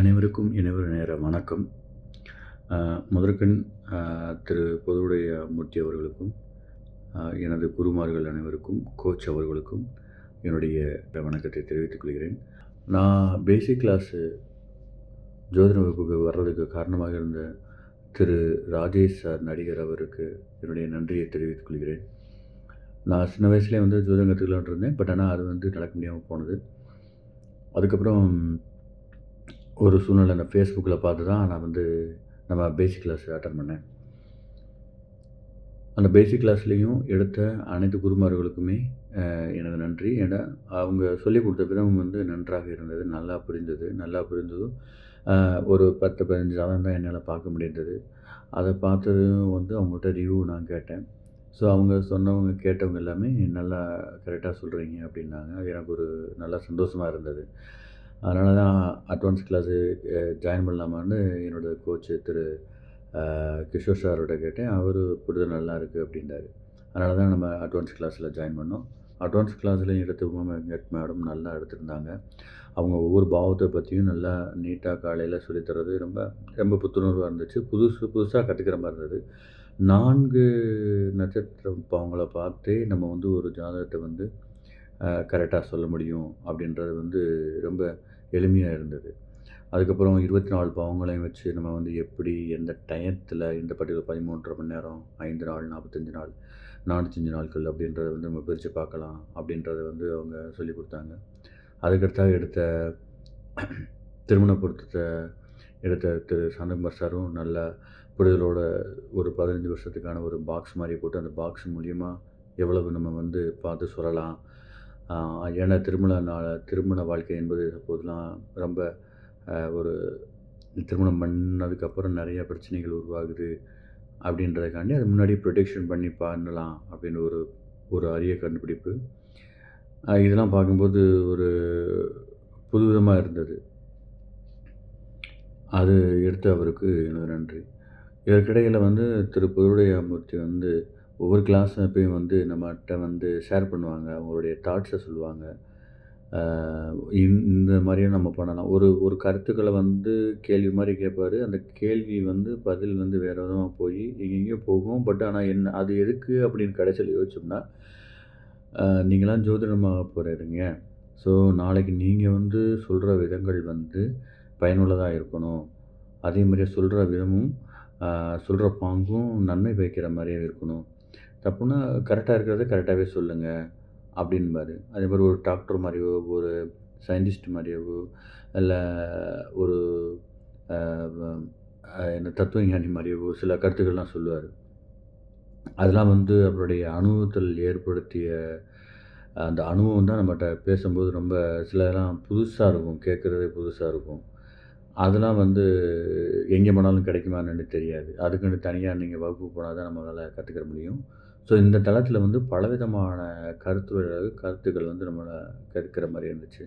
அனைவருக்கும் இணைவர் நேர வணக்கம். முதற்கண் திரு பொதுவுடைய மூர்த்தி அவர்களுக்கும் எனது குருமார்கள் அனைவருக்கும் கோச் அவர்களுக்கும் என்னுடைய வணக்கத்தை தெரிவித்துக் கொள்கிறேன். நான் பேசிக் கிளாஸு ஜோதிட வகுப்புக்கு வர்றதுக்கு காரணமாக இருந்த திரு ராஜேஷ் சார் நடிகர் அவருக்கு என்னுடைய நன்றியை தெரிவித்துக் கொள்கிறேன். நான் சின்ன வயசுலேயே வந்து ஜோதிடம் கற்றுக்கலான் இருந்தேன். பட் ஆனால் அது வந்து நடக்க முடியாமல் போனது. அதுக்கப்புறம் ஒரு சூழ்நிலை அந்த ஃபேஸ்புக்கில் பார்த்து தான் நான் வந்து நம்ம பேசிக் கிளாஸ் அட்டன் பண்ணேன். அந்த பேசிக் கிளாஸ்லேயும் எடுத்த அனைத்து குருமார்களுக்குமே எனது நன்றி. ஏன்னா அவங்க சொல்லிக் கொடுத்த விதம் வந்து நன்றாக இருந்தது நல்லா புரிந்தது நல்லா புரிந்ததும் ஒரு பத்து பதினஞ்சு சாதம் தான் என்னால் பார்க்க முடிந்தது. அதை பார்த்ததும் வந்து அவங்கள்ட்ட ரிவ்யூ நான் கேட்டேன். ஸோ அவங்க சொன்னவங்க கேட்டவங்க எல்லாமே நல்லா கரெக்டாக சொல்கிறீங்க அப்படின்னாங்க. அது எனக்கு ஒரு நல்லா சந்தோஷமாக இருந்தது. அதனால தான் அட்வான்ஸ் கிளாஸு ஜாயின் பண்ணலாமான்னு என்னோடய கோச்சு திரு கிஷோர் சாரோட கேட்டேன். அவர் புரிதல் நல்லா இருக்குது அப்படின்றாரு. அதனால தான் நம்ம அட்வான்ஸ் கிளாஸில் ஜாயின் பண்ணோம். அட்வான்ஸ் கிளாஸ்லையும் எடுத்து உமா வெங்கட் மேடம் நல்லா எடுத்திருந்தாங்க. அவங்க ஒவ்வொரு பாவத்தை பற்றியும் நல்லா நீட்டாக காலையில் சொல்லித்தரது ரொம்ப ரொம்ப புத்துணர்வாக இருந்துச்சு. புதுசு புதுசாக கற்றுக்கிற மாதிரி இருந்தது. நான்கு நட்சத்திரம் அவங்கள பார்த்தே நம்ம வந்து ஒரு ஜாதகத்தை வந்து கரெக்டாக சொல்ல முடியும் அப்படின்றது வந்து ரொம்ப எளிமையாக இருந்தது. அதுக்கப்புறம் இருபத்தி நாலு பாவங்களையும் வச்சு நம்ம வந்து எப்படி எந்த டயத்தில் இந்த பட்டியல் பதிமூன்றரை மணி நேரம் ஐந்து நாள் நாற்பத்தஞ்சு நாள் நானூற்றஞ்சு நாட்கள் அப்படின்றத வந்து நம்ம பிரித்து பார்க்கலாம் அப்படின்றத வந்து அவங்க சொல்லி கொடுத்தாங்க. அதுக்கடுத்தாக எடுத்த திருமண பொருத்தத்தை எடுத்த திரு சந்தகுமார் சாரும் நல்ல புரிதலோட ஒரு பதினஞ்சு வருஷத்துக்கான ஒரு பாக்ஸ் மாதிரி போட்டு அந்த பாக்ஸ் மூலியமாக எவ்வளவு நம்ம வந்து பார்த்து சொல்லலாம் ஏன்னா திருமண நாள் திருமண வாழ்க்கை என்பது அப்போதெல்லாம் ரொம்ப ஒரு திருமணம் பண்ணதுக்கப்புறம் நிறைய பிரச்சனைகள் உருவாகுது அப்படின்றதுக்காண்டி அது முன்னாடி ப்ரொடெக்ஷன் பண்ணி பண்ணலாம் அப்படின்னு ஒரு ஒரு அரிய கண்டுபிடிப்பு. இதெல்லாம் பார்க்கும்போது ஒரு புதுவிதமாக இருந்தது. அது எடுத்து அவருக்கு எனது நன்றி. இதற்கிடையில் வந்து திரு புதுடையாமூர்த்தி வந்து ஒவ்வொரு கிளாஸ் அப்பயும் வந்து நம்மகிட்ட வந்து ஷேர் பண்ணுவாங்க. அவங்களுடைய தாட்ஸை சொல்லுவாங்க. இந்த மாதிரியும் நம்ம பண்ணலாம். ஒரு ஒரு கருத்துக்களை வந்து கேள்வி மாதிரி கேட்பாரு. அந்த கேள்வி வந்து பதில் வந்து வேறு விதமாக போய் எங்கெங்கேயோ போகும். பட் ஆனால் என்ன அது எதுக்கு அப்படின்னு கடைசியில் யோசிச்சோம்னா நீங்களாம் ஜோதிடமாக போகிறீங்க ஸோ நாளைக்கு நீங்கள் வந்து சொல்கிற விதங்கள் வந்து பயனுள்ளதாக இருக்கணும். அதே மாதிரியே சொல்கிற விதமும் சொல்கிற பாங்கும் நன்மை பயக்கிற மாதிரியே இருக்கணும். தப்புன்னா கரெக்டாக இருக்கிறத கரெக்டாகவே சொல்லுங்கள் அப்படின்பாரு. அதே மாதிரி ஒரு டாக்டர் மாதிரியோ ஒரு சயின்டிஸ்ட் மாதிரியோ இல்லை ஒரு என்ன தத்துவஞானி மாதிரியோ சில கருத்துக்கள்லாம் சொல்லுவார். அதெல்லாம் வந்து அவருடைய அனுபவத்தில் ஏற்படுத்திய அந்த அனுபவம் தான் நம்மகிட்ட பேசும்போது ரொம்ப சிலதெல்லாம் புதுசாக இருக்கும் கேட்குறதே புதுசாக இருக்கும். அதெல்லாம் வந்து எங்கே போனாலும் கிடைக்குமான்னு தெரியாது. அதுக்குன்னு தனியாக நீங்கள் வகுப்பு போனால் தான் நம்மளால் கற்றுக்கிற முடியும். ஸோ இந்த தளத்தில் வந்து பலவிதமான கருத்து கருத்துக்கள் வந்து நம்மளை கேட்குற மாதிரி இருந்துச்சு.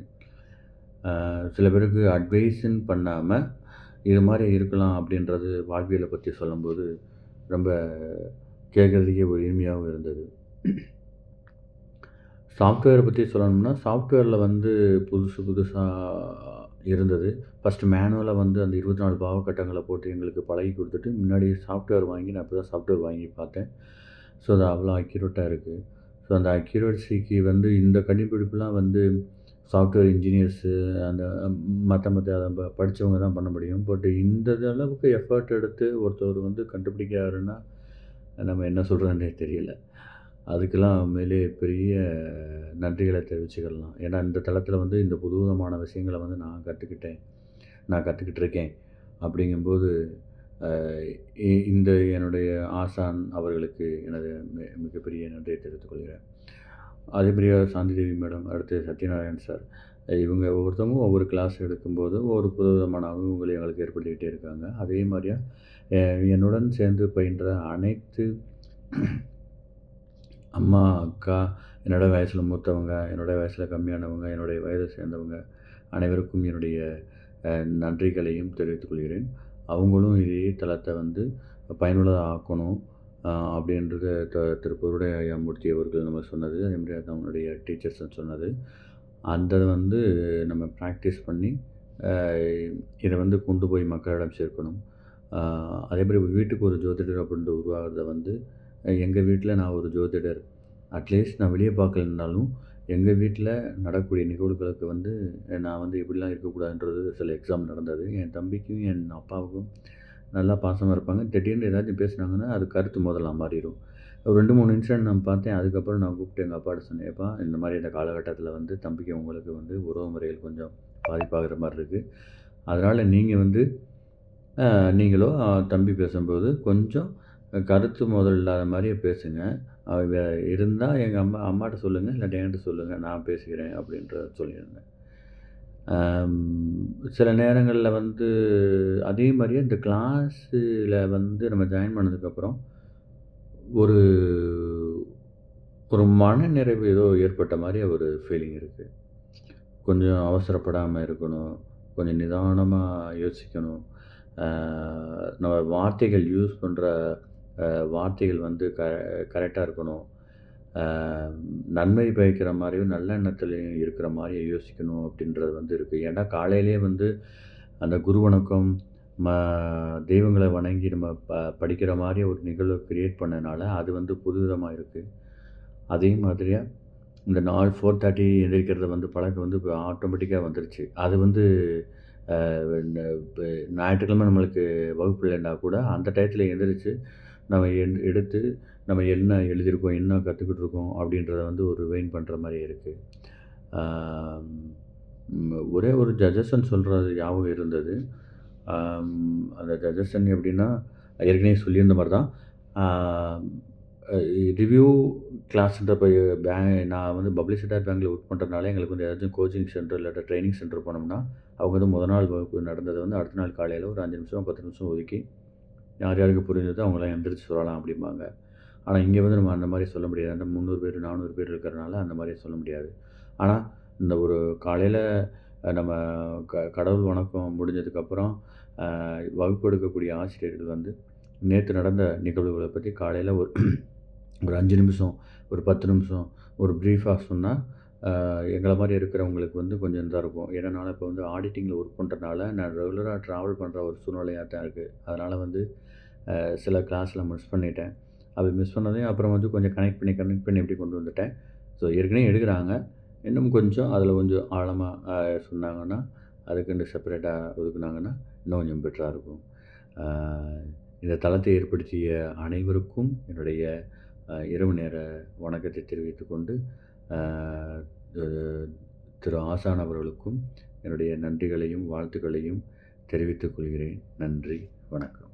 சில பேருக்கு அட்வைஸுன்னு பண்ணாமல் இது மாதிரி இருக்கலாம் அப்படின்றது வாழ்வியலை பற்றி சொல்லும்போது ரொம்ப கேட்குறதுக்கே ஒரு இனிமையாகவும் இருந்தது. சாஃப்ட்வேரை பற்றி சொல்லணும்னா சாஃப்ட்வேரில் வந்து புதுசு புதுசாக இருந்தது. ஃபஸ்ட்டு மேனுவலாக வந்து அந்த இருபத்தி நாலு பாவக்கட்டங்களை போட்டு எங்களுக்கு பழகி கொடுத்துட்டு முன்னாடி சாஃப்ட்வேர் வாங்கி நான் இப்போ தான் சாஃப்ட்வேர் வாங்கி பார்த்தேன். ஸோ அது அவ்வளோ அக்யூரேட்டாக இருக்குது ஸோ அந்த அக்யூரேசிக்கு வந்து இந்த கண்டுபிடிப்புலாம் வந்து சாஃப்ட்வேர் இன்ஜினியர்ஸு அந்த மற்ற மற்ற அதை படித்தவங்க தான் பண்ண முடியும். பட் இந்த அளவுக்கு எஃபர்ட் எடுத்து ஒருத்தர் வந்து கண்டுபிடிக்காருன்னா நம்ம என்ன சொல்கிறோன்னே தெரியல. அதுக்கெல்லாம் மேலே பெரிய நன்றிகளை தெரிவிச்சுக்கலாம். ஏன்னா இந்த தளத்தில் வந்து இந்த புதுவிதமான விஷயங்களை வந்து நான் கற்றுக்கிட்டேன் நான் கற்றுக்கிட்டு இருக்கேன் அப்படிங்கும்போது இந்த என்னுடைய ஆசான் அவர்களுக்கு எனது மிகப்பெரிய நன்றியை தெரிவித்துக் கொள்கிறேன். அதேமாதிரியா சாந்தி தேவி மேடம் அடுத்து சத்யநாராயண் சார். இவங்க ஒவ்வொருத்தவங்க ஒவ்வொரு கிளாஸ் எடுக்கும்போது ஒவ்வொரு புது விதமான அனுபவங்களை எங்களுக்கு ஏற்படுத்திக்கிட்டே இருக்காங்க. அதே மாதிரியா என்னுடன் சேர்ந்து பயின்ற அனைத்து அம்மா அக்கா என்னோடய வயசில் மூத்தவங்க என்னோடய வயசில் கம்மியானவங்க என்னுடைய வயதை சேர்ந்தவங்க அனைவருக்கும் என்னுடைய நன்றிகளையும் தெரிவித்துக் கொள்கிறேன். அவங்களும் இதே தளத்தை வந்து பயனுள்ளதாக ஆக்கணும் அப்படின்றத த திருப்பூருடைய மூர்த்தி அவர்கள் நம்ம சொன்னது அதே மாதிரி நம்மளுடைய டீச்சர்ஸ் சொன்னது அந்த வந்து நம்ம ப்ராக்டிஸ் பண்ணி இதை வந்து கொண்டு போய் மக்களிடம் சேர்க்கணும். அதே மாதிரி வீட்டுக்கு ஒரு ஜோதிடர் அப்படின்ட்டு உருவாகிறத வந்து எங்கள் வீட்டில் நான் ஒரு ஜோதிடர். அட்லீஸ்ட் நான் வெளியே பார்க்கலனாலும், எங்கள் வீட்டில் நடக்கக்கூடிய நிகழ்வுகளுக்கு வந்து நான் வந்து இப்படிலாம் இருக்கக்கூடாதுன்றது சில எக்ஸாம் நடந்தது. என் தம்பிக்கும், என் அப்பாவுக்கும் நல்லா பாசமாக இருப்பாங்க. திடீர்னு ஏதாச்சும் பேசுனாங்கன்னா, அது கருத்து மோதலாம் மாறிடும் ஒரு 2, 3 இன்சிடென்ட் நான் பார்த்தேன். அதுக்கப்புறம் நான் கூப்பிட்டு எங்கள் அப்பாட்ட சொன்னேன்ப்பா இந்த மாதிரி இந்த காலகட்டத்தில் வந்து தம்பிக்கு உங்களுக்கு வந்து உறவு முறைகள் கொஞ்சம் பாதிப்பாகிற மாதிரி இருக்குது அதனால் நீங்கள் வந்து நீங்களோ தம்பி பேசும்போது கொஞ்சம் கருத்து மோதல் இல்லாத மாதிரியே பேசுங்க. இருந்தால் எங்கள் அம்மா அம்மாட்ட சொல்லுங்கள் இல்லாட்டி என்கிட்ட சொல்லுங்கள் நான் பேசிக்கிறேன்." அப்படின்றத சொல்லியிருந்தேன். சில நேரங்களில் வந்து அதே மாதிரியே இந்த கிளாஸில் வந்து நம்ம ஜாயின் பண்ணதுக்கப்புறம், ஒரு ஒரு மனநிறைவு ஏதோ ஏற்பட்ட மாதிரி ஒரு ஃபீலிங் இருக்குது கொஞ்சம் அவசரப்படாமல் இருக்கணும். கொஞ்சம் நிதானமாக யோசிக்கணும். நம்ம வார்த்தைகள் யூஸ் பண்ணுற வார்த்தைகள் வந்து க கரெக்டாக இருக்கணும். நன்மை பயக்கிற மாதிரியும் நல்ல எண்ணத்துலையும் இருக்கிற மாதிரியும் யோசிக்கணும் அப்படின்றது வந்து இருக்குது ஏன்னா காலையிலேயே வந்து அந்த குரு வணக்கம், ம தெய்வங்களை வணங்கி நம்ம ப படிக்கிற மாதிரி ஒரு நிகழ்வை க்ரியேட் பண்ணனால, அது வந்து புதுவிதமாக இருக்குது அதே மாதிரியாக இந்த நாள் 4:30 எந்திரிக்கிறது வந்து பழக்கம் வந்து இப்போ ஆட்டோமேட்டிக்காக வந்துருச்சு. அது வந்து ஞாயிற்றுக்கிழமை நம்மளுக்கு வகுப்பு இல்லைன்னா கூட, அந்த டயத்தில் எந்திரிச்சு நம்ம என் எடுத்து நம்ம என்ன எழுதியிருக்கோம், என்ன கற்றுக்கிட்டு இருக்கோம் அப்படின்றத வந்து ஒரு வெயின் பண்ணுற மாதிரி இருக்குது ஒரே ஒரு ஜஜஸன் சொல்கிறது ஞாபகம் இருந்தது. அந்த ஜஜஸன் எப்படின்னா, ஏற்கனவே சொல்லியிருந்த மாதிரி தான். ரிவ்யூ கிளாஸ்ன்ற ப பே நான் வந்து பப்ளிசிட்டார் பேங்கில் ஒர்க் பண்ணுறதுனால எங்களுக்கு வந்து ஏதாச்சும் கோச்சிங் சென்டர் இல்லாட்டா ட்ரைனிங் சென்டர் போனோம்னா, அவங்க வந்து முதல் நாள் வகுப்பு நடந்ததை வந்து அடுத்த நாள் காலையில் ஒரு அஞ்சு நிமிஷம், 10 நிமிஷம் ஒதுக்கி, யார் யாருக்கு புரிஞ்சதோ அவங்களாம் எந்திரிச்சு சொல்லலாம் அப்படிம்பாங்க. ஆனால் இங்கே வந்து நம்ம அந்த மாதிரி சொல்ல முடியாது. அந்த 300 பேர், 400 பேர் இருக்கிறனால அந்த மாதிரி சொல்ல முடியாது. ஆனால் இந்த ஒரு காலையில் நம்ம க கடவுள் வணக்கம் முடிஞ்சதுக்கப்புறம், வகுப்பு எடுக்கக்கூடிய ஆசிரியர்கள் வந்து, நேற்று நடந்த நிகழ்வுகளை பற்றி காலையில் ஒரு ஒரு அஞ்சு நிமிஷம், ஒரு 10 நிமிஷம், ஒரு ப்ரீஃபாக சொன்னால் எங்களை மாதிரி இருக்கிறவங்களுக்கு வந்து கொஞ்சம் இதாக இருக்கும். ஏன்னா நான் இப்போ வந்து ஆடிட்டிங்கில் ஒர்க் பண்ணுறதுனால நான் ரெகுலராக ட்ராவல் பண்ணுற ஒரு சூழ்நிலையாக தான் இருக்குது அதனால் வந்து சில கிளாஸில் மிஸ் பண்ணிட்டேன். அது மிஸ் பண்ணதையும் அப்புறம் வந்து கொஞ்சம் கனெக்ட் பண்ணி, கனெக்ட் பண்ணி எப்படி கொண்டு வந்துட்டேன். ஸோ ஏற்கனவே எடுக்கிறாங்க இன்னும் கொஞ்சம் அதில் கொஞ்சம் ஆழமாக சொன்னாங்கன்னா, அதுக்குண்டு செப்பரேட்டாக ஒதுக்குனாங்கன்னா, இன்னும் கொஞ்சம் பெட்டராக இருக்கும். இந்த தளத்தை ஏற்படுத்திய அனைவருக்கும் என்னுடைய இரவு நேர வணக்கத்தை தெரிவித்துக்கொண்டு திரு ஆசான் அவர்களுக்கும் என்னுடைய நன்றிகளையும், வாழ்த்துக்களையும் தெரிவித்துக் கொள்கிறேன். நன்றி, வணக்கம்.